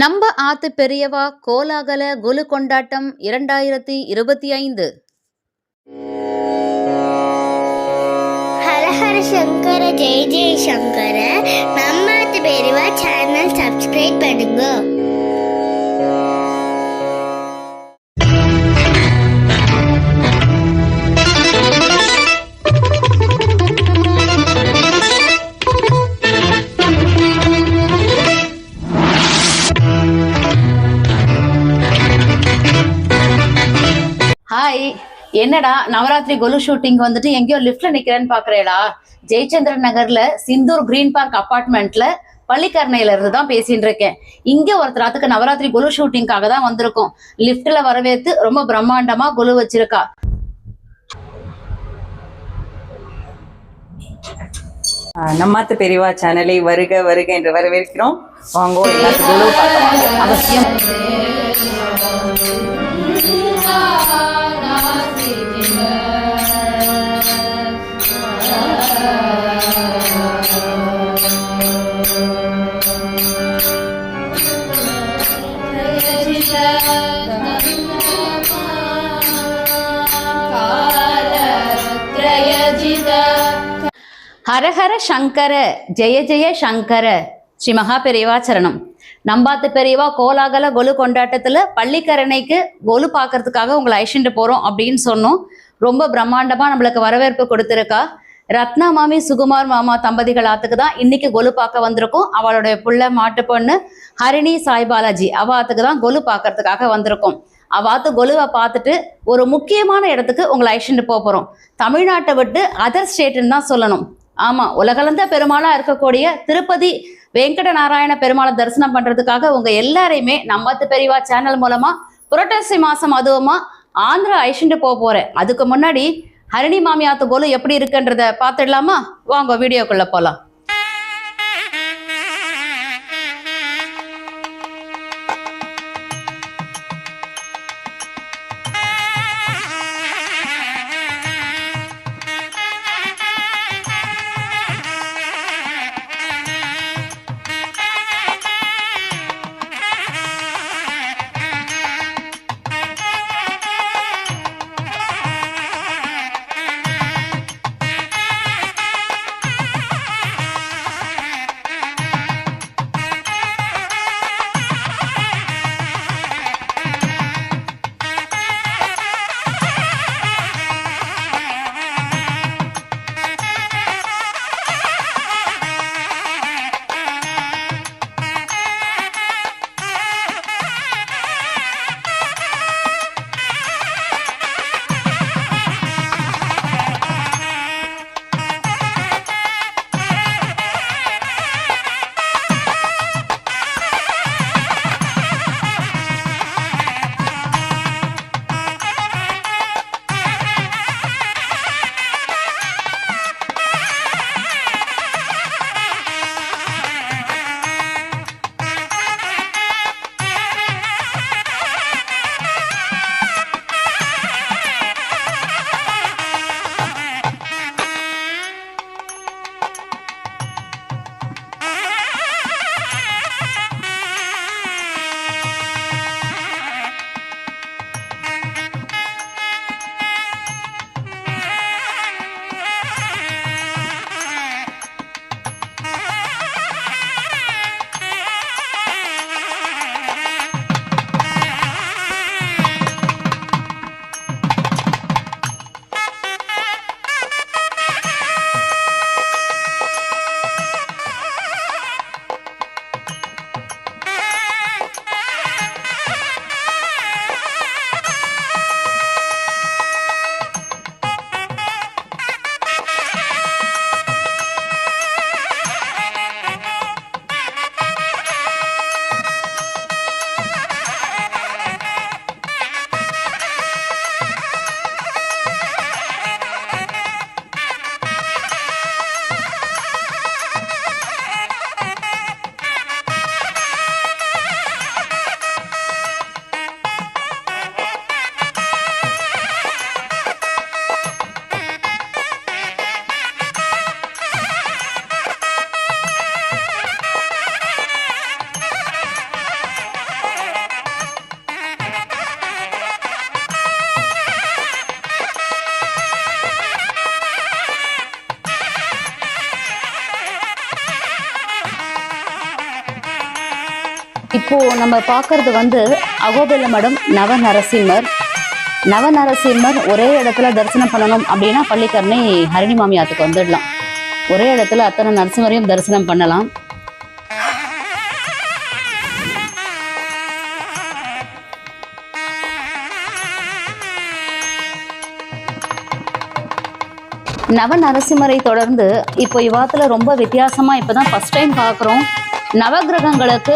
நம்ம ஆத்து பெரியவா கோலாகல குலு கொண்டாட்டம் இரண்டாயிரத்தி இருபத்தி ஐந்து. ஹரஹர சங்கர ஜெய ஜெய சங்கர. நம்மாத்து பெரியவா சேனல் சப்ஸ்கிரைப் பண்ணுங்க. ஹாய். என்னடா நவராத்திரி கொலு ஷூட்டிங் வந்துட்டு எங்கேயோ லிஃப்ட்ல நிக்கிறேன்னு பாக்குறேடா. ஜெயச்சந்திரன் நகர்ல சிந்தூர் கிரீன் பார்க் அபார்ட்மெண்ட்ல பள்ளிக்கரணையில இருந்து தான் பேசிட்டு இருக்கேன். இங்க ஒருத்தராத்துக்கு நவராத்திரி கொலு ஷூட்டிங்காக தான் வந்திருக்கோம். லிஃப்ட்ல வரவேத்து ரொம்ப பிரம்மாண்டமா கொலு வச்சிருக்கா. நம்ம நம்மாத்து பெரியவா சேனலை வருக வருக என்று வரவேற்கிறோம். வாங்கோ எல்லாத்துக்கும் அவசியம். ஹரஹர சங்கர ஜெய ஜெய சங்கர. ஸ்ரீ மகா பெரியவா சரணம். நம்பாத்து பெரியவா கோலாகல கொலு கொண்டாட்டத்துல பள்ளிக்கரணைக்கு கொலு பார்க்கறதுக்காக உங்களை அழைச்சிட்டு போறோம் அப்படின்னு சொன்னோம். ரொம்ப பிரம்மாண்டமா நம்மளுக்கு வரவேற்பு கொடுத்திருக்கா. ரத்னா மாமி சுகுமார் மாமா தம்பதிகள் ஆத்துக்கு தான் இன்னைக்கு கொலு பார்க்க வந்திருக்கோம். அவளுடைய புள்ள மாட்டு பொண்ணு ஹரிணி சாய்பாலாஜி அவ ஆத்துக்கு தான் கொலு பார்க்கறதுக்காக வந்திருக்கோம். அவாத்து கொலுவை பார்த்துட்டு ஒரு முக்கியமான இடத்துக்கு உங்களை அழைச்சிட்டு போக போறோம். தமிழ்நாட்டை விட்டு அதர் ஸ்டேட்டுன்னு தான் சொல்லணும். ஆமா உலகளந்த பெருமாளா இருக்கக்கூடிய திருப்பதி வெங்கட நாராயண பெருமாளை தரிசனம் பண்றதுக்காக உங்க எல்லாரையுமே நம்மத்து பெரியவா சேனல் மூலமா புரட்டாசி மாசம் அதுவுமா ஆந்திரா ஐஷன்ட்டு போக போறேன். அதுக்கு முன்னாடி ஹரிணி மாமியாத்து போல எப்படி இருக்குன்றத பார்த்துடலாமா? வாங்க வீடியோக்குள்ள போலாம். இப்போது நம்ம பார்க்குறது வந்து அகோபில மடம் நவ நரசிம்மர் நவ நரசிம்மர் ஒரே இடத்துல தரிசனம் பண்ணணும் அப்படின்னா பள்ளிக்கரணை ஹரிணி மாமியாத்துக்கு வந்துடலாம். ஒரே இடத்துல அத்தனை நரசிம்மரையும் தரிசனம் பண்ணலாம். நவ நரசிம்மரை தொடர்ந்து இப்போ இவாத்துல ரொம்ப வித்தியாசமா இப்பதான் ஃபர்ஸ்ட் டைம் பார்க்குறோம். நவகிரகங்களுக்கு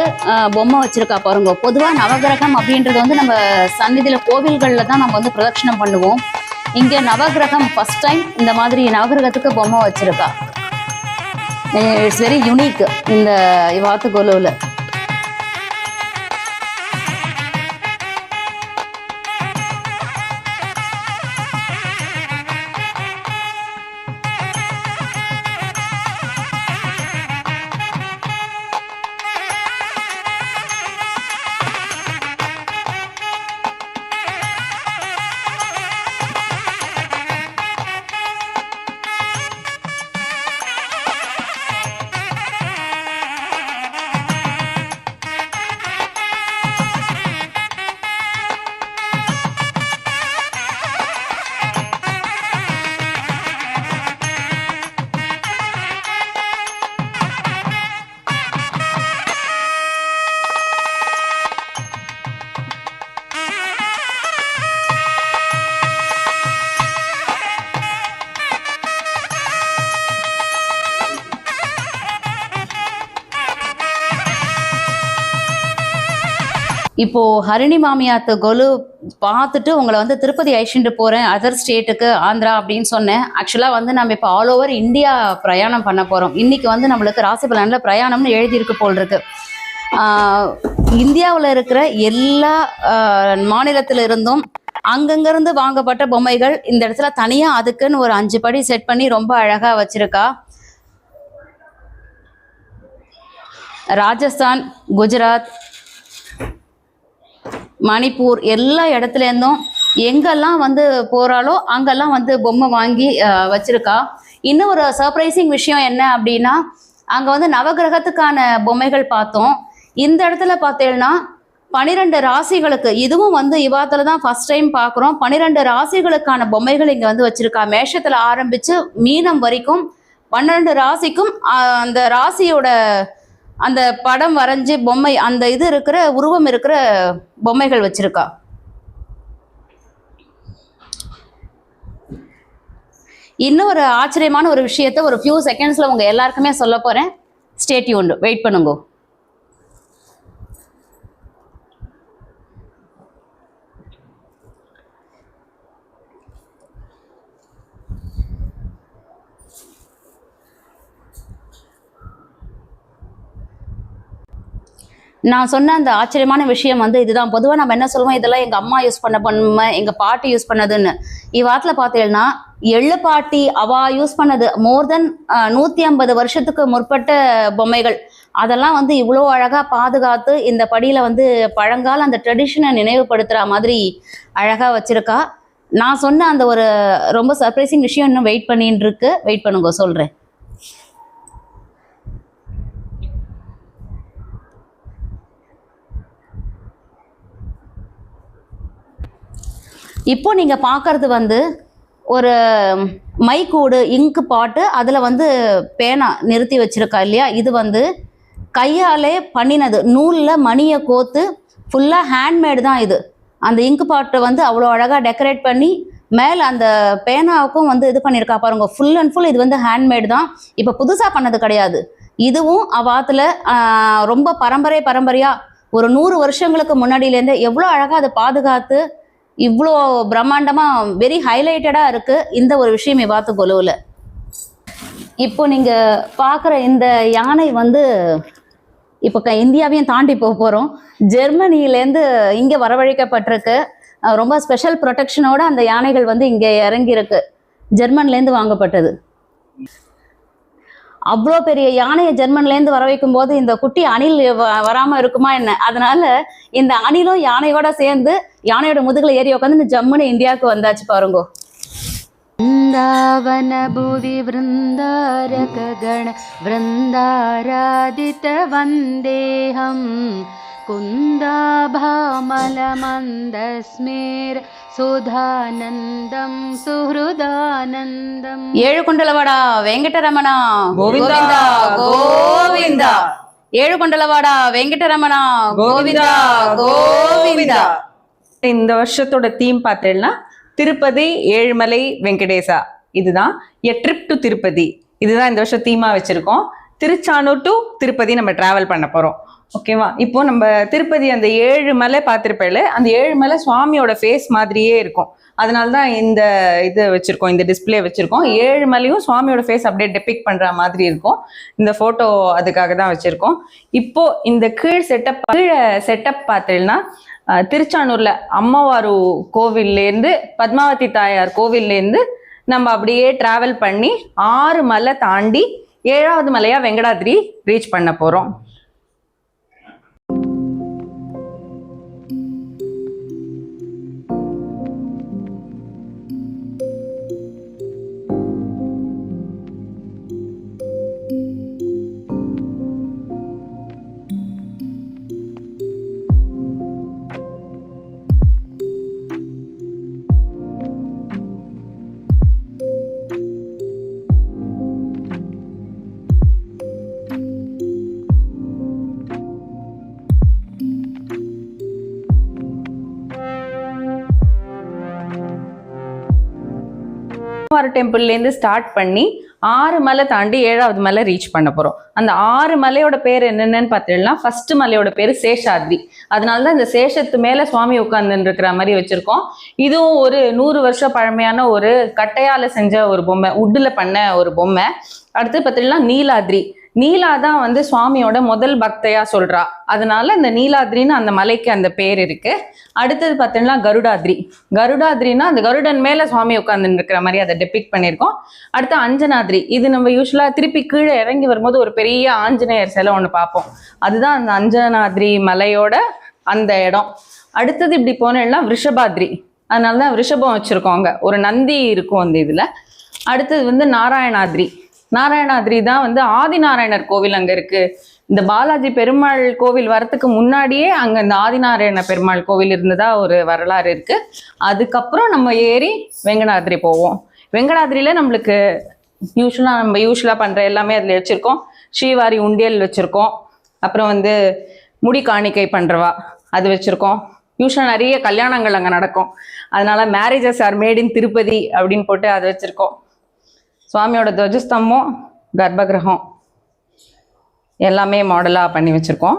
பொம்மை வச்சிருக்கா பாருங்க. பொதுவாக நவகிரகம் அப்படின்றது வந்து நம்ம சந்நிதியில் கோவில்களில் தான் நம்ம வந்து பிரதட்சணம் பண்ணுவோம். இங்கே நவகிரகம் ஃபஸ்ட் டைம் இந்த மாதிரி நவகிரகத்துக்கு பொம்மை வச்சிருக்கா. இட்ஸ் வெரி யூனிக் இந்த இவாத்து இப்போ ஹரிணி மாமியாத்து கொலு பார்த்துட்டு உங்களை வந்து திருப்பதி அழிச்சுட்டு போறேன் அதர் ஸ்டேட்டுக்கு ஆந்திரா அப்படின்னு சொன்னேன். ஆக்சுவலா வந்து நம்ம இப்போ ஆல் ஓவர் இந்தியா பிரயாணம் பண்ண போறோம். இன்னைக்கு வந்து நம்மளுக்கு ராசி பலன்ல பிரயாணம்னு எழுதியிருக்கு போல் இருக்கு இந்தியாவில் இருக்கிற எல்லா மாநிலத்தில் இருந்தும் அங்கங்கிருந்து வாங்கப்பட்ட பொம்மைகள் இந்த இடத்துல தனியா அதுக்குன்னு ஒரு அஞ்சு படி செட் பண்ணி ரொம்ப அழகா வச்சிருக்கா. ராஜஸ்தான் குஜராத் மணிப்பூர் எல்லா இடத்துல இருந்தும் எங்கெல்லாம் வந்து போகிறாலோ அங்கெல்லாம் வந்து பொம்மை வாங்கி வச்சுருக்கா. இன்னும் ஒரு சர்ப்ரைசிங் விஷயம் என்ன அப்படின்னா அங்கே வந்து நவகிரகத்துக்கான பொம்மைகள் பார்த்தோம். இந்த இடத்துல பார்த்தேன்னா பனிரெண்டு ராசிகளுக்கு இதுவும் வந்து இவாத்தில் தான் ஃபஸ்ட் டைம் பார்க்குறோம். பனிரெண்டு ராசிகளுக்கான பொம்மைகள் இங்கே வந்து வச்சுருக்கா. மேஷத்தில் ஆரம்பித்து மீனம் வரைக்கும் பன்னிரெண்டு ராசிக்கும் அந்த ராசியோட அந்த படம் வரைஞ்சி பொம்மை அந்த இது இருக்கிற உருவம் இருக்கிற பொம்மைகள் வச்சிருக்கா? இன்னும் ஒரு ஆச்சரியமான ஒரு விஷயத்த ஒரு ஃபியூ செகண்ட்ஸ்ல உங்க எல்லாருக்குமே சொல்ல போறேன். ஸ்டேட் வெயிட் பண்ணுங்க. நான் சொன்ன அந்த ஆச்சரியமான விஷயம் வந்து இதுதான். பொதுவாக நம்ம என்ன சொல்லுவோம் இதெல்லாம் எங்கள் அம்மா யூஸ் பண்ண பொம்மை எங்கள் பாட்டி யூஸ் பண்ணதுன்னு. இவ்வாத்தில் பார்த்தீங்கன்னா எள்ளு பாட்டி அவா யூஸ் பண்ணது மோர் தென் நூற்றி ஐம்பது வருஷத்துக்கு முற்பட்ட பொம்மைகள். அதெல்லாம் வந்து இவ்வளோ அழகாக பாதுகாத்து இந்த படியில் வந்து பழங்கால அந்த ட்ரெடிஷனை நினைவுபடுத்துகிற மாதிரி அழகாக வச்சுருக்கா. நான் சொன்ன அந்த ஒரு ரொம்ப சர்ப்ரைசிங் விஷயம் இன்னும் வெயிட் பண்ணின்னு இருக்கு. வெயிட் பண்ணுங்க சொல்கிறேன் இப்போ நீங்கள் பார்க்குறது வந்து ஒரு மைக்கூடு இங்கு பாட்டு அதில் வந்து பேனா நிறுத்தி வச்சுருக்கா இல்லையா? இது வந்து கையாலே பண்ணினது. நூலில் மணியை கோத்து ஃபுல்லாக ஹேண்ட்மேடு தான் இது. அந்த இங்கு பாட்டை வந்து அவ்வளோ அழகாக டெக்கரேட் பண்ணி மேலே அந்த பேனாவுக்கும் வந்து இது பண்ணியிருக்கா பாருங்க. ஃபுல் அண்ட் ஃபுல் இது வந்து ஹேண்ட்மேடு தான். இப்போ புதுசாக பண்ணது கிடையாது. இதுவும் அவாத்தில் ரொம்ப பரம்பரை பரம்பரையாக ஒரு நூறு வருஷங்களுக்கு முன்னாடியிலேருந்தே எவ்வளோ அழகாக அதை பாதுகாத்து இவ்வளோ பிரம்மாண்டமாக வெரி ஹைலைட்டடாக இருக்குது இந்த ஒரு விஷயம் இவாத்து கொலுவில். இப்போ நீங்கள் பார்க்குற இந்த யானை வந்து இப்போ க இந்தியாவையும் தாண்டி போக போகிறோம் ஜெர்மனியிலேருந்து இங்கே வரவழைக்கப்பட்டிருக்கு. ரொம்ப ஸ்பெஷல் ப்ரொடெக்ஷனோட அந்த யானைகள் வந்து இங்கே இறங்கியிருக்கு. ஜெர்மன்லேருந்து வாங்கப்பட்டது. அவ்வளோ பெரிய யானையை ஜெர்மன்லேருந்து வர வைக்கும் போது இந்த குட்டி அணில் வ- வராம இருக்குமா என்ன அதனால இந்த அணிலும் யானையோட சேர்ந்து யானையோட முதுகுல ஏறி உட்காந்து இந்த ஜம்முன்னு இந்தியாவுக்கு வந்தாச்சு பாருங்கோ वृन्दावन भुवि वृन्दारकगण वृन्दारादितवन्देऽहं कुन्दाभामलमन्दस्मेर కుకుందాభామలమందస్మేర్ సుధానందం సుహృదానందం ఏడుకొండలవాడ கோவிந்தா గోవిందా గోవిందా ఏడుకొండలవాడ వెంకటరమణ గోవిందా గోవిందా இந்த வருஷத்தோட தீம் பார்த்தேன்னா திருப்பதி ஏழுமலை வெங்கடேசா. இதுதான். A trip to Tirupati. இதுதான் இந்த வருஷம் தீமா வச்சிருக்கோம். திருச்சானூர் டு திருப்பதி நம்ம டிராவல் பண்ண போறோம். ஓகேவா? இப்போ நம்ம திருப்பதி அந்த ஏழு மலை பார்த்துருப்பேல அந்த ஏழு மலை சுவாமியோட ஃபேஸ் மாதிரியே இருக்கும். அதனால தான் இந்த இது வச்சிருக்கோம் இந்த டிஸ்ப்ளே வச்சிருக்கோம். ஏழு மலையும் சுவாமியோட ஃபேஸ் அப்படியே டெபிக் பண்ற மாதிரி இருக்கும். இந்த போட்டோ அதுக்காக தான் வச்சிருக்கோம். இப்போ இந்த கீழ் செட்டப் கீழே செட்டப் பார்த்தீங்கன்னா திருச்சானூரில் திருச்சானூர்ல அம்மவாரு கோவில்லேருந்து பத்மாவதி தாயார் கோவில்லேருந்து நம்ம அப்படியே டிராவல் பண்ணி ஆறு மலை தாண்டி ஏழாவது மலையா வெங்கடாத்ரி ரீச் பண்ண போறோம். டெம்பிள்லேருந்து ஸ்டார்ட் பண்ணி ஆறு மலை தாண்டி ஏழாவது மலை ரீச் பண்ண போகிறோம் அந்த ஆறு மலையோட பேர் என்னென்னு பார்த்தீங்கன்னா ஃபர்ஸ்ட் மலையோட பேர் சேஷாத்ரி. அதனால தான் இந்த சேஷத்து மேலே சுவாமி உட்கார்ந்துன்னு இருக்கிற மாதிரி வச்சுருக்கோம். இதுவும் ஒரு நூறு வருஷம் பழமையான ஒரு கட்டையால் செஞ்ச ஒரு பொம்மை உட்டில் பண்ண ஒரு பொம்மை. அடுத்து பார்த்தீங்கன்னா நீலாத்ரி. நீலா தான் வந்து சுவாமியோட முதல் பக்தையா சொல்றா. அதனால இந்த நீலாதிரின்னு அந்த மலைக்கு அந்த பேர் இருக்கு. அடுத்தது பார்த்தீங்கன்னா கருடாதிரி. கருடாதிரின்னா அந்த கருடன் மேல சுவாமி உட்கார்ந்து இருக்கிற மாதிரி அதை டெபிக் பண்ணியிருக்கோம். அடுத்து அஞ்சனாதிரி. இது நம்ம யூஸ்வலா திருப்பி கீழே இறங்கி வரும்போது ஒரு பெரிய ஆஞ்சநேயர் சிலை ஒன்று பார்ப்போம். அதுதான் அந்த அஞ்சனாதிரி மலையோட அந்த இடம். அடுத்தது இப்படி போனேன்னா ரிஷபாதிரி. அதனால தான் ரிஷபம் வச்சிருக்கோம் அங்க. ஒரு நந்தி இருக்கும் அந்த இதுல. அடுத்தது வந்து நாராயணாதிரி. நாராயணாதிரி தான் வந்து ஆதிநாராயணர் கோவில் அங்க இருக்கு. இந்த பாலாஜி பெருமாள் கோவில் வரத்துக்கு முன்னாடியே அங்க இந்த ஆதிநாராயண பெருமாள் கோவில் இருந்ததா ஒரு வரலாறு இருக்கு. அதுக்கப்புறம் நம்ம ஏறி வெங்கடாதிரி போவோம். வெங்கடாத்ரியில நம்மளுக்கு யூஸ்வலா நம்ம யூஸ்வலா பண்ற எல்லாமே அதுல வச்சிருக்கோம். ஸ்ரீவாரி உண்டியல் வச்சிருக்கோம். அப்புறம் வந்து முடி காணிக்கை பண்றவா அது வச்சிருக்கோம். யூஸ்வலாக நிறைய கல்யாணங்கள் அங்கே நடக்கும். அதனால marriages are made in Tirupati அப்படின்னு போட்டு அது வச்சிருக்கோம். சுவாமியோட துவஜஸ்தம்பம் கர்ப்பகிரகம் எல்லாமே மாடலாக பண்ணி வச்சுருக்கோம்.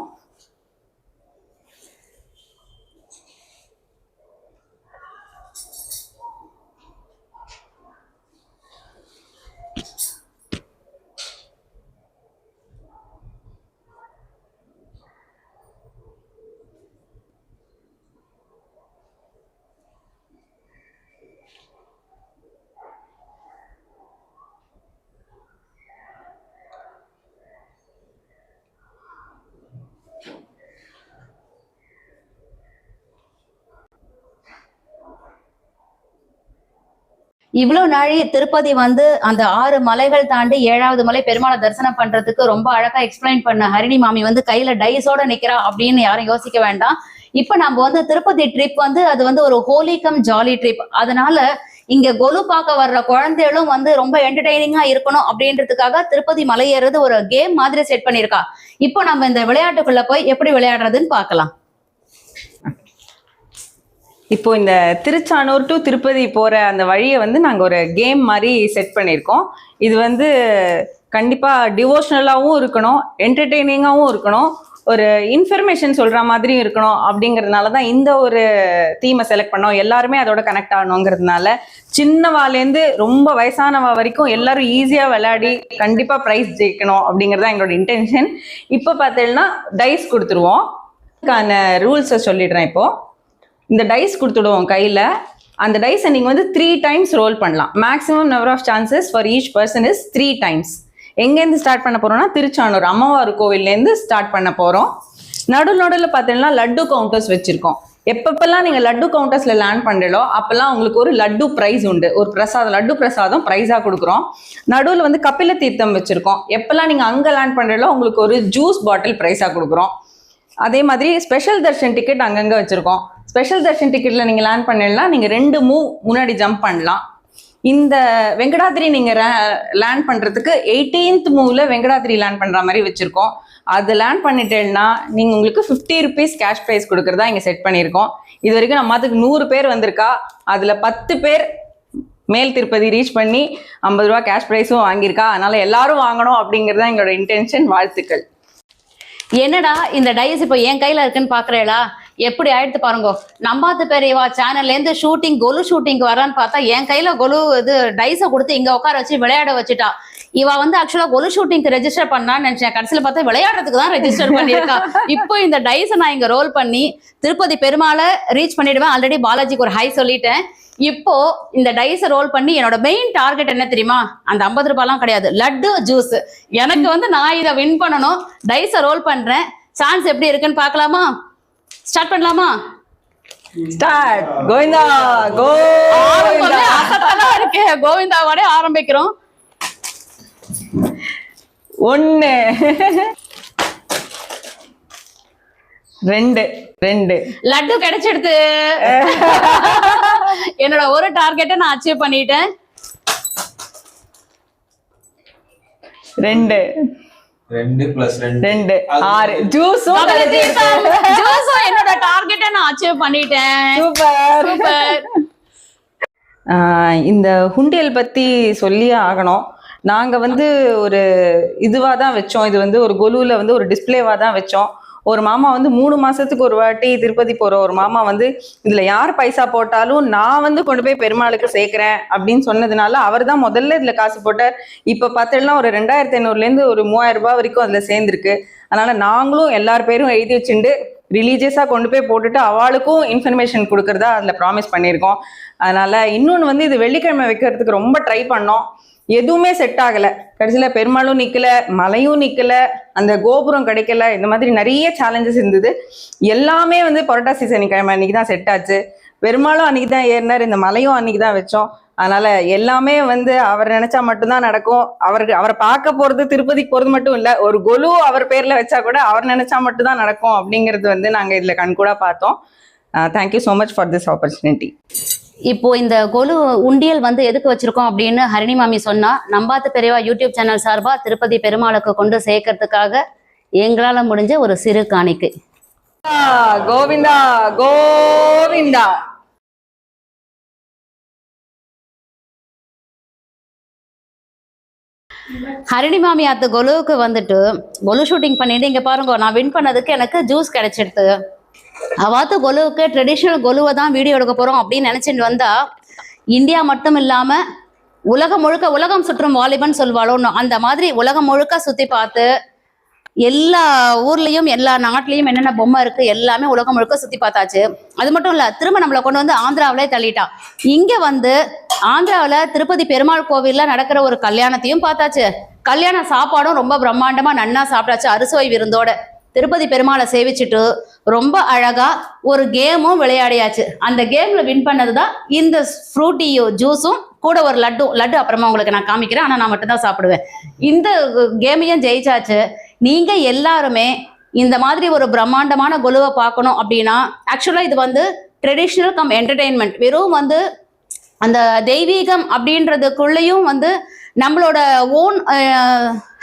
இவ்வளவு நாழி திருப்பதி வந்து அந்த ஆறு மலைகள் தாண்டி ஏழாவது மலை பெருமாளை தரிசனம் பண்றதுக்கு ரொம்ப அழகா எக்ஸ்பிளைன் பண்ண ஹரிணி மாமி வந்து கையில டைஸோட நிக்கிறா அப்படின்னு யாரும் யோசிக்க வேண்டாம். இப்ப நம்ம வந்து திருப்பதி ட்ரிப் வந்து அது வந்து ஒரு ஹோலி கம் ஜாலி ட்ரிப் அதனால இங்க கொலு பார்க்க வர்ற குழந்தைகளும் வந்து ரொம்ப என்டர்டைனிங்கா இருக்கணும் அப்படின்றதுக்காக திருப்பதி மலை ஏறுறது ஒரு கேம் மாதிரி செட் பண்ணியிருக்கா. இப்போ நம்ம இந்த விளையாட்டுக்குள்ள போய் எப்படி விளையாடுறதுன்னு பார்க்கலாம். இப்போ இந்த திருச்சானூர் டு திருப்பதி போற அந்த வழியை வந்து நாங்க ஒரு கேம் மாதிரி செட் பண்ணியிருக்கோம். இது வந்து கண்டிப்பா டிவோஷனலாகவும் இருக்கணும் என்டர்டெய்னிங்காகவும் இருக்கணும் ஒரு இன்ஃபர்மேஷன் சொல்கிற மாதிரியும் இருக்கணும் அப்படிங்கிறதுனால தான் இந்த ஒரு தீமை செலக்ட் பண்ணோம். எல்லாருமே அதோட கனெக்ட் ஆகணுங்கிறதுனால சின்னவாலேருந்து ரொம்ப வயசானவா வரைக்கும் எல்லாரும் ஈஸியாக விளையாடி கண்டிப்பாக ப்ரைஸ் ஜெயிக்கணும் அப்படிங்கிறது தான் எங்களோட இன்டென்ஷன் இப்போ பார்த்தீங்கன்னா டைஸ் கொடுத்துருவோம். அதுக்கான ரூல்ஸை சொல்லிடுறேன் இப்போது இந்த டைஸ் கொடுத்துடுவோம் கையில். அந்த டைஸை நீங்கள் வந்து த்ரீ டைம்ஸ் ரோல் பண்ணலாம். Maximum number of chances for each person is three times எங்கேருந்து ஸ்டார்ட் பண்ண போகிறோம்னா திருச்சானூர் அம்மாவார் கோவில்லேருந்து ஸ்டார்ட் பண்ண போகிறோம் நடு நடுவில் பார்த்தீங்கன்னா லட்டு கவுண்டர்ஸ் வச்சுருக்கோம். எப்பப்பெல்லாம் நீங்கள் லட்டு கவுண்டர்ஸில் லேண்ட் பண்ணுறீங்களோ அப்போல்லாம் உங்களுக்கு ஒரு லட்டு ப்ரைஸ் உண்டு. ஒரு பிரசாதம் லட்டு பிரசாதம் ப்ரைஸாக கொடுக்குறோம். நடுவில் வந்து கப்பில தீர்த்தம் வச்சுருக்கோம். எப்போல்லாம் நீங்கள் அங்கே லேண்ட் பண்ணுறீங்களோ உங்களுக்கு ஒரு ஜூஸ் பாட்டில் ப்ரைஸாக கொடுக்குறோம். அதே மாதிரி ஸ்பெஷல் தர்ஷன் டிக்கெட் அங்கங்கே வச்சுருக்கோம். ஸ்பெஷல் தர்ஷன் டிக்கெட்ல நீங்க லேண்ட் பண்ணிடலாம் நீங்க ரெண்டு மூவ் முன்னாடி ஜம்ப் பண்ணலாம். இந்த வெங்கடாத்திரி நீங்க லேண்ட் பண்றதுக்கு எயிட்டீன்த் மூவ்ல வெங்கடாத்திரி லேண்ட் பண்ற மாதிரி வச்சிருக்கோம். அது லேண்ட் பண்ணிட்டேன்னா நீங்க உங்களுக்கு ஃபிஃப்டி ருபீஸ் கேஷ் ப்ரைஸ் கொடுக்கறதா இங்க செட் பண்ணியிருக்கோம். இது வரைக்கும் நம்ம அதுக்கு நூறு பேர் வந்திருக்கா. அதுல பத்து பேர் மேல் திருப்பதி ரீச் பண்ணி ஐம்பது ரூபா கேஷ் ப்ரைஸும் வாங்கியிருக்கா. அதனால எல்லாரும் வாங்கணும் அப்படிங்கிறது தான் எங்களோட இன்டென்ஷன் வாழ்த்துக்கள். என்னடா இந்த டைஸ் இப்போ என் கையில் இருக்குன்னு பாக்குறேளா? எப்படி ஆயிடுத்து பாருங்க. நம்பாத்து பெரியவா சேனல்ல இருந்து ஷூட்டிங் கொலு ஷூட்டிங் வரான்னு பார்த்தா என் கையில கொலு இது டைஸை கொடுத்து இங்க உட்கார வச்சு விளையாட வச்சுட்டா. இவ வந்து ஆக்சுவலா கொலு ஷூட்டிங்க்கு ரெஜிஸ்டர் பண்ணான்னு நினைச்சேன். கடைசியில பார்த்தா விளையாடுறதுக்கு தான் ரெஜிஸ்டர் பண்ணியிருக்கா. இப்போ இந்த டைஸை நான் இங்க ரோல் பண்ணி திருப்பதி பெருமாளை ரீச் பண்ணிடுவேன். ஆல்ரெடி பாலாஜிக்கு ஒரு ஹை சொல்லிட்டேன். இப்போ இந்த டைஸை ரோல் பண்ணி என்னோட மெயின் டார்கெட் என்ன தெரியுமா? அந்த ஐம்பது ரூபாய்லாம் கிடையாது. லட்டு ஜூஸ் எனக்கு வந்து நான் இதை வின் பண்ணணும். டைஸை ரோல் பண்றேன். சான்ஸ் எப்படி இருக்குன்னு பார்க்கலாமா? ஸ்டார்ட் பண்ணலாமா? ஸ்டார்ட் கோவிந்தா கோவிந்தா. அசத்தலா இருக்கு. கோவிந்தாவோட ஆரம்பிக்கிறோம். ஒன்னு ரெண்டு. ரெண்டு. லட்டு கிடைச்சிடுது. என்னோட ஒரு டார்கெட்டை நான் அச்சீவ் பண்ணிட்டேன். ரெண்டு. ரெண்டு பிளஸ் ரெண்டு. ரெண்டு. அது- ஆறு. ஜூஸும் ஜூஸும் என்னோட டார்கெட்டை நான் அச்சீவ் பண்ணிட்டேன். சூப்பர். சூப்பர். இந்த ஹுண்டியல் பத்தி சொல்லியே ஆகணும். நாங்க வந்து ஒரு இதுவா தான் வச்சோம். இது வந்து ஒரு கொலுல வந்து ஒரு டிஸ்ப்ளேவா தான் வச்சோம். ஒரு மாமா வந்து மூணு மாசத்துக்கு ஒரு வாட்டி திருப்பதி போற ஒரு மாமா வந்து இதுல யார் பைசா போட்டாலும் நான் வந்து கொண்டு போய் பெருமாளுக்கு சேர்க்கிறேன் அப்படின்னு சொன்னதுனால அவர் தான் முதல்ல இதுல காசு போட்டார். இப்ப பார்த்தோம்னா ஒரு ரெண்டாயிரத்தி ஐநூறுல இருந்து ஒரு மூவாயிரம் ரூபாய் வரைக்கும் அதுல சேர்ந்திருக்கு. அதனால நாங்களும் எல்லார் பேரும் எழுதி வச்சுண்டு ரிலீஜியஸா கொண்டு போய் போட்டுட்டு அவளுக்கும் இன்ஃபர்மேஷன் கொடுக்கறதா அதுல ப்ராமிஸ் பண்ணியிருக்கோம். அதனால இன்னொன்று வந்து இது வெள்ளிக்கிழமை வைக்கிறதுக்கு ரொம்ப ட்ரை பண்ணோம். எதுவுமே செட் ஆகலை. கடைசியில் பெருமாளும் நிற்கல மலையும் நிற்கல அந்த கோபுரம் கிடைக்கல இந்த மாதிரி நிறைய சேலஞ்சஸ் இருந்தது. எல்லாமே வந்து புரட்டாசி சனிக்கிழமை அன்னைக்கு தான் செட் ஆச்சு. பெருமாளும் அன்னைக்கு தான் ஏறினார் இந்த மலையும் அன்னைக்கு தான் வச்சோம். அதனால எல்லாமே வந்து அவர் நினைச்சா மட்டும்தான் நடக்கும். அவருக்கு அவரை பார்க்க போறது திருப்பதிக்கு போறது மட்டும் இல்ல ஒரு கொலு அவர் பேர்ல வச்சா கூட அவர் நினைச்சா மட்டும்தான் நடக்கும் அப்படிங்கிறது வந்து நாங்க இதுல கண்கூடா பார்த்தோம். Thank you so much for this opportunity இப்போ இந்த கொலு உண்டியல் வந்து எதுக்கு வச்சிருக்கோம் அப்படின்னு ஹரிணி மாமி சொன்னா நம்பாத்து பெரியவா யூடியூப் சேனல் சார்பா திருப்பதி பெருமாளுக்கு கொண்டு சேர்க்கறதுக்காக எங்களால முடிஞ்ச ஒரு சிறு காணிக்கை. கோவிந்தா கோவிந்தா. ஹரிணி மாமி அத்த கொலுவுக்கு வந்துட்டு கொலு ஷூட்டிங் பண்ணிட்டு இங்க பாருங்க நான் வின் பண்ணதுக்கு எனக்கு ஜூஸ் கிடைச்சிடுது அவாத்து கொலுவுக்கு ட்ரெடிஷ்னல் கொலுவை தான் வீடியோ எடுக்க போறோம் அப்படின்னு நினைச்சிட்டு வந்தா இந்தியா மட்டும் இல்லாம உலகம் முழுக்க உலகம் சுற்றும் வாலிபன் சொல்வாளோ அந்த மாதிரி உலகம் முழுக்க சுத்தி பார்த்து எல்லா ஊர்லயும் எல்லா நாட்டிலையும் என்னென்ன பொம்மை இருக்கு எல்லாமே உலகம் முழுக்க சுத்தி பார்த்தாச்சு. அது மட்டும் இல்ல திரும்ப நம்மளை கொண்டு வந்து ஆந்திராவிலே தள்ளிட்டா. இங்க வந்து ஆந்திராவில் திருப்பதி பெருமாள் கோவில்ல நடக்கிற ஒரு கல்யாணத்தையும் பார்த்தாச்சு. கல்யாண சாப்பாடும் ரொம்ப பிரம்மாண்டமா நன்னா சாப்பிட்டாச்சு அறுசுவை விருந்தோட. திருப்பதி பெருமாளை சேவிச்சுட்டு ரொம்ப அழகா ஒரு கேமும் விளையாடியாச்சு. அந்த கேம்ல வின் பண்ணது தான் இந்த ஃப்ரூட்டியோ ஜூஸும் கூட ஒரு லட்டு லட்டு அப்புறமா உங்களுக்கு நான் காமிக்கிறேன். ஆனால் நான் மட்டும்தான் சாப்பிடுவேன். இந்த கேமையும் ஜெயிச்சாச்சு. நீங்க எல்லாருமே இந்த மாதிரி ஒரு பிரம்மாண்டமான கொலுவை பார்க்கணும் அப்படின்னா ஆக்சுவலா இது வந்து ட்ரெடிஷ்னல் கம் என்டர்டெயின்மெண்ட் வெறும் வந்து அந்த தெய்வீகம் அப்படின்றதுக்குள்ளேயும் வந்து நம்மளோட ஓன்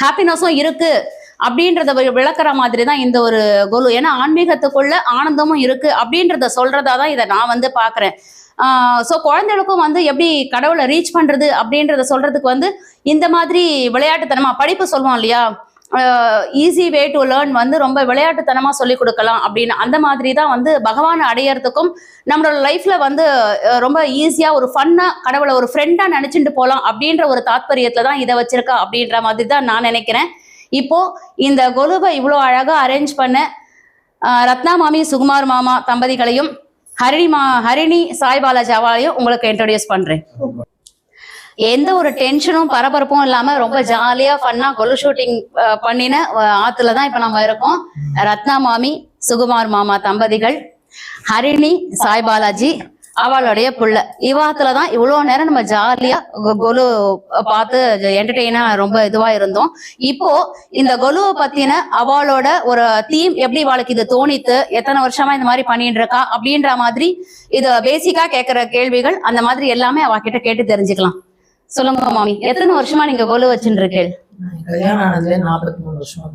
ஹாப்பினஸும் இருக்குது அப்படின்றத வி- விளக்குற மாதிரி தான் இந்த ஒரு குரு ஏன்னா ஆன்மீகத்துக்குள்ள ஆனந்தமும் இருக்கு அப்படின்றத சொல்றதா தான் இதை நான் வந்து பார்க்குறேன் ஸோ குழந்தைகளுக்கும் வந்து எப்படி கடவுளை ரீச் பண்றது அப்படின்றத சொல்றதுக்கு வந்து இந்த மாதிரி விளையாட்டுத்தனமா படிப்பு சொல்லுவோம் இல்லையா? ஈஸி வே டு லேர்ன் வந்து ரொம்ப விளையாட்டுத்தனமாக சொல்லி கொடுக்கலாம் அப்படின்னு. அந்த மாதிரி தான் வந்து பகவானை அடையறதுக்கும் நம்மளோட லைஃப்பில் வந்து ரொம்ப ஈஸியாக ஒரு ஃபன்னாக கடவுளை ஒரு ஃப்ரெண்டாக நினச்சிட்டு போகலாம் அப்படின்ற ஒரு தாத்பரியத்தில் தான் இதை வச்சிருக்கா அப்படின்ற மாதிரி தான் நான் நினைக்கிறேன். இப்போ இந்த கொலுவை இவ்வளோ அழகா அரேஞ்ச் பண்ண ரத்னா மாமி சுகுமார் மாமா தம்பதிகளையும் ஹரிணி மா ஹரிணி சாய் பாலாஜி உங்களுக்கு இன்ட்ரடியூஸ் பண்றேன். எந்த ஒரு டென்ஷனும் பரபரப்பும் இல்லாம ரொம்ப ஜாலியா பண்ணா கொலு ஷூட்டிங் பண்ணின ஆத்துல தான் இப்ப நம்ம இருக்கோம். ரத்னா மாமி சுகுமார் மாமா தம்பதிகள் ஹரிணி சாய் பாலாஜி அவளுடைய புள்ள. இவாத்துல தான் இவ்வளோ நேரம் நம்ம ஜாலியா கொலு பார்த்து என்டர்டெயினா ரொம்ப இதுவா இருந்தோம். இப்போ இந்த கொலுவை பத்தின அவளோட ஒரு தீம் எப்படி இவாளுக்கு இது தோணித்து எத்தனை வருஷமா இந்த மாதிரி பண்ணிட்டு இருக்கா அப்படின்ற மாதிரி இது பேசிக்கா கேட்கிற கேள்விகள் அந்த மாதிரி எல்லாமே அவ கிட்ட கேட்டு தெரிஞ்சுக்கலாம். சொல்லுங்க மாமி எத்தனை வருஷமா நீங்க கொலு வச்சுட்டு ஆனதுல நாற்பத்தி மூணு வருஷமா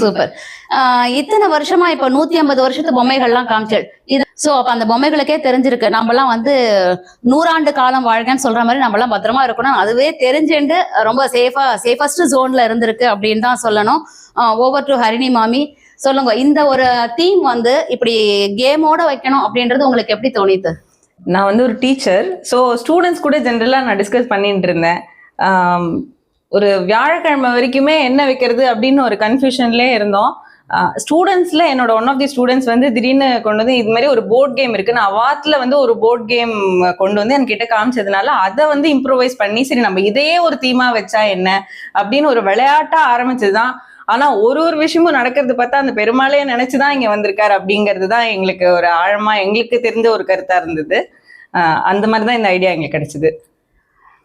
சூப்பர். ஆஹ் இத்தனை வருஷமா இப்ப நூத்தி ஐம்பது வருஷத்து பொம்மைகள்லாம் காமிச்சல். இது சோ அப்ப அந்த பொம்மைகளுக்கே தெரிஞ்சிருக்கு. நம்மலாம் வந்து நூறாண்டு காலம் வாழ்கன்னு சொல்ற மாதிரி நம்மலாம் பத்திரமா இருக்கணும். அதுவே தெரிஞ்சுண்டு ரொம்ப சேஃபா சேஃபஸ்ட் ஜோன்ல இருந்திருக்கு அப்படின்னு தான் சொல்லணும். ஓவர் டு ஹரிணி மாமி. சொல்லுங்க இந்த ஒரு தீம் வந்து இப்படி கேமோட வைக்கணும் அப்படின்றது உங்களுக்கு எப்படி தோணிது நான் வந்து ஒரு டீச்சர் ஸோ ஸ்டூடெண்ட்ஸ் கூட ஜென்ரலாக நான் டிஸ்கஸ் பண்ணிட்டு இருந்தேன். ஒரு வியாழக்கிழமை வரைக்குமே என்ன வைக்கிறது அப்படின்னு ஒரு கன்ஃபியூஷன்லேயே இருந்தோம். ஸ்டூடெண்ட்ஸில் என்னோட ஒன் ஆஃப் தி ஸ்டூடெண்ட்ஸ் வந்து திடீர்னு கொண்டு வந்து இது மாதிரி ஒரு போர்ட் கேம் இருக்கு. நான் அவாத்தில் வந்து ஒரு போர்ட் கேம் கொண்டு வந்து என்கிட்ட காமிச்சதுனால அதை வந்து இம்ப்ரூவைஸ் பண்ணி சரி நம்ம இதையே ஒரு தீமா வச்சா என்ன? அப்படின்னு ஒரு விளையாட்டா ஆரம்பிச்சது தான் ஆனா ஒரு ஒரு விஷயமும் நடக்கிறது பார்த்தா அந்த பெருமாளையே நினைச்சுதான் இங்க வந்திருக்காரு அப்படிங்கிறது தான் எங்களுக்கு ஒரு ஆழமா எங்களுக்கு தெரிஞ்ச ஒரு கருத்தா இருந்தது. அந்த மாதிரி தான் இந்த ஐடியா எங்களுக்கு கிடைச்சது.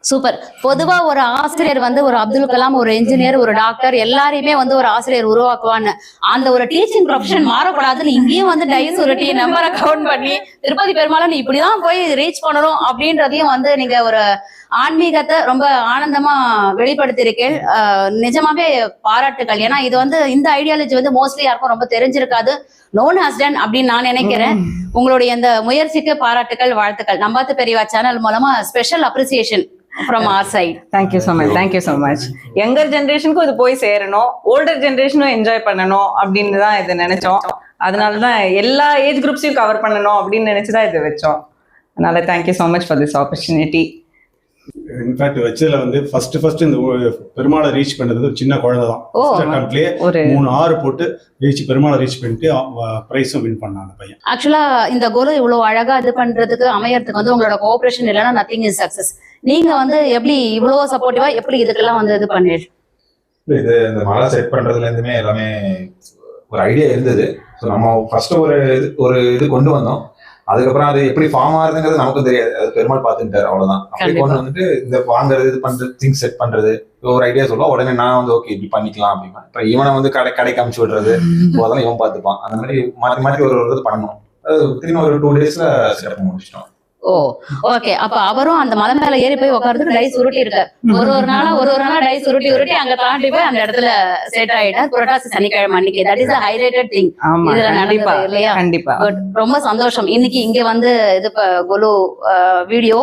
சூப்பர். பொதுவா ஒரு ஆசிரியர் வந்து ஒரு அப்துல் கலாம் ஒரு இன்ஜினியர் ஒரு டாக்டர் எல்லாரையுமே வந்து ஒரு ஆசிரியர் உருவாக்குவான்னு. அந்த ஒரு டீச்சிங் ப்ரொஃபஷன் மாறக்கூடாதுன்னு இங்கேயும் வந்து டைஸ் உருட்டி நம்பரை கவுண்ட் பண்ணி திருப்பதி பெருமாளும் நீ இப்படிதான் போய் ரீச் பண்ணணும் அப்படின்றதையும் வந்து நீங்க ஒரு ஆன்மீகத்தை ரொம்ப ஆனந்தமா வெளிப்படுத்தியிருக்கேன். நிஜமாவே பாராட்டுகள் ஏன்னா இது வந்து இந்த ஐடியாலஜி வந்து மோஸ்ட்லி யாருக்கும் ரொம்ப தெரிஞ்சிருக்காது. நோன் ஹஸ்டன் அப்படின்னு நான் நினைக்கிறேன். உங்களுடைய இந்த முயற்சிக்கு பாராட்டுகள் வாழ்த்துக்கள். நம்பாத்து பெரியவா சேனல் மூலமா special appreciation from our side thank you so much thank you so much younger ஜென்ரேஷனுக்கும் இது போய் சேரணும். ஓல்டர் ஜென்ரேஷனும் என்ஜாய் பண்ணணும் அப்படின்னு தான் இதை நினைச்சோம். அதனால தான் எல்லா ஏஜ் குரூப்ஸையும் கவர் பண்ணணும் அப்படின்னு நினைச்சு தான் இதை வச்சோம். அதனால thank you so much for this opportunity in fact வச்சதுல வந்து ஃபர்ஸ்ட் ஃபர்ஸ்ட் இந்த பெருமாளை ரீச் பண்ணது ஒரு சின்ன குழந்தை தான். ஒரு மூணு ஆறு போட்டு ரீச் பெருமாளை ரீச் பண்ணிட்டு ப்ரைஸும் வின் பண்ணான் அந்த பையன். ஆக்சுவலா இந்த கோல் இவ்வளவு அழகா இது பண்றதுக்கு அமையறதுக்கு வந்து உங்களோட கோஆபரேஷன் இல்லைன்னா நத்திங் இஸ் சக்சஸ் நீங்க வந்து எப்படி இவ்வளவு சப்போர்ட்டிவா எப்படி இதுக்கெல்லாம் வந்து இது பண்ணிடு இது இந்த மலை செட் பண்றதுல இருந்துமே எல்லாமே ஒரு ஐடியா இருந்தது. ஸோ நம்ம ஃபர்ஸ்ட் ஒரு இது ஒரு இது கொண்டு வந்தோம். அதுக்கப்புறம் அது எப்படி ஃபார்ம் ஆகுதுங்கிறது நமக்கும் தெரியாது. அது பெருமாள் பார்த்துட்டாரு அவ்வளவுதான். அப்படி. கொண்டு வந்துட்டு இந்த வாங்குறது இது பண்றது திங்ஸ் செட் பண்றது ஒரு ஐடியா சொல்லுவோம் உடனே நான் வந்து ஓகே இப்படி பண்ணிக்கலாம் அப்படின்னா இப்போ இவனை வந்து கடை கடைக்கு அமுச்சு விடுறது அதெல்லாம் இவன் பார்த்துப்பான். அந்த மாதிரி மாற்றி மாற்றி ஒரு ஒரு இது பண்ணணும். அது ஒரு டூ டேஸ்ல செட் முடிச்சிட்டோம். ஓ ஓகே அப்ப அவரும் அந்த மலை மேல ஏறி போய் உட்கார்றதுக்கு டைஸ் உருட்டி இருக்காரு ஒரு ஒரு நாளா ஒரு ஒரு நாளா டைஸ் உருட்டி உருட்டி அங்க தாண்டி போய் அந்த இடத்துல செட் ஆயிட்டார். புரட்டாசி சனிக்கிழமை அன்னைக்கு. தட் இஸ் ஹைலைட்டட் திங் இதுல கண்டிப்பா இல்லையா? கண்டிப்பா. ரொம்ப சந்தோஷம். இன்னைக்கு இங்க வந்து இது குலு வீடியோ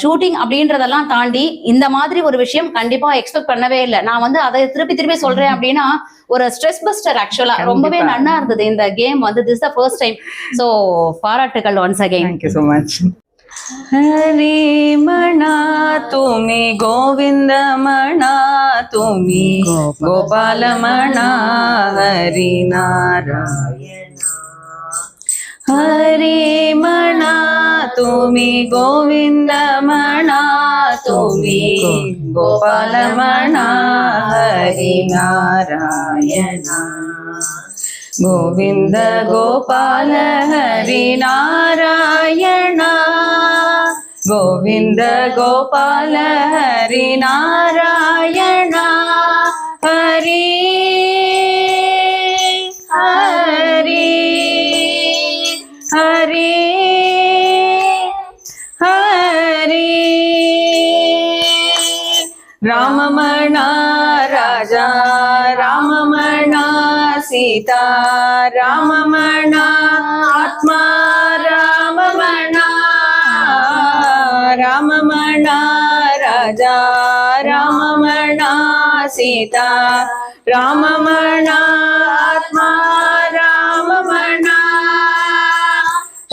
ஷூட்டிங் அப்படின்றதெல்லாம் தாண்டி இந்த மாதிரி ஒரு விஷயம் கண்டிப்பா எக்ஸ்பெக்ட் பண்ணவே இல்லை நான் வந்து அதை திருப்பி திருப்பி சொல்றேன் அப்படின்னா ஒரு ஸ்ட்ரெஸ் பஸ்டர் ஆக்சுவலா ரொம்பவே கண்டிப்பா. நன்னா இருந்தது இந்த கேம் வந்து this the first time so பாராட்டுகள் once again thank you so much Hari म्हणा तुम्ही गोविंद म्हणा तुम्ही गोपाल म्हणा हरी नारायण हरी म्हणा तुम्ही गोविंद म्हणा तुम्ही गोपाल म्हणा हरी नारायणा गोविन्द गोपाल हरि नारायण गोविन्द गोपाल हरि नारायण राजा, राम म्हणा सीता, राम म्हणा आत्मा, राम म्हणा राम म्हणा राजा, राम म्हणा सीता, राम म्हणा आत्मा, राम म्हणा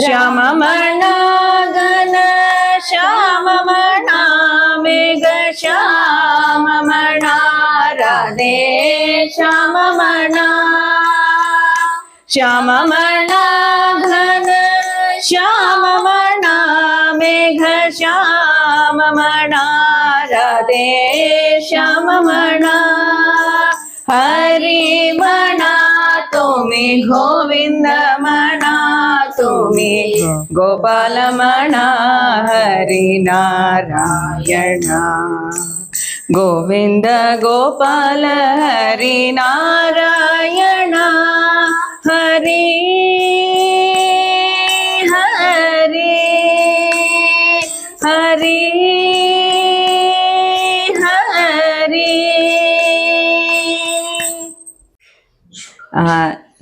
श्याम म्हणा ശ്യാമമണ ശ്യാമമണ ഘന ശ്യാമമണ മേഘ ശ്യാമമണ രാധേ ശ്യാമമണ ഹരിമണ തുമി ഗോവിന്ദമണ തുമി ഗോപാലമണ ഹരിനാരായണ हरी म्हणा तुम्ही गोविंद म्हणा तुम्ही मे गोपालमणा हरिनारायण गोविन्द गोपाल हरिनारायण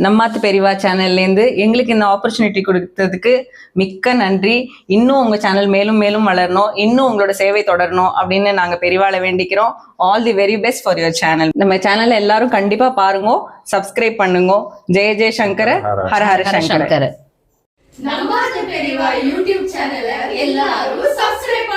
நம்மாத்து பெரியவா சேனல்லேருந்து எங்களுக்கு இந்த ஆப்பர்ச்சுனிட்டி கொடுத்ததுக்கு மிக்க நன்றி. இன்னும் உங்க சேனல் மேலும் மேலும் வளரணும். இன்னும் உங்களோட சேவை தொடரணும் அப்படின்னு நாங்க பெரியவாளை வேண்டிக்கிறோம். All the very best for your channel நம்ம சேனல் எல்லாரும் கண்டிப்பா பாருங்க சப்ஸ்கிரைப் பண்ணுங்க. ஜெய ஜெய சங்கர ஹர ஹர சங்கர. சங்கர். நம்மாத பெரியவா யூடியூப் சேனலை எல்லாரும் சப்ஸ்கிரைப்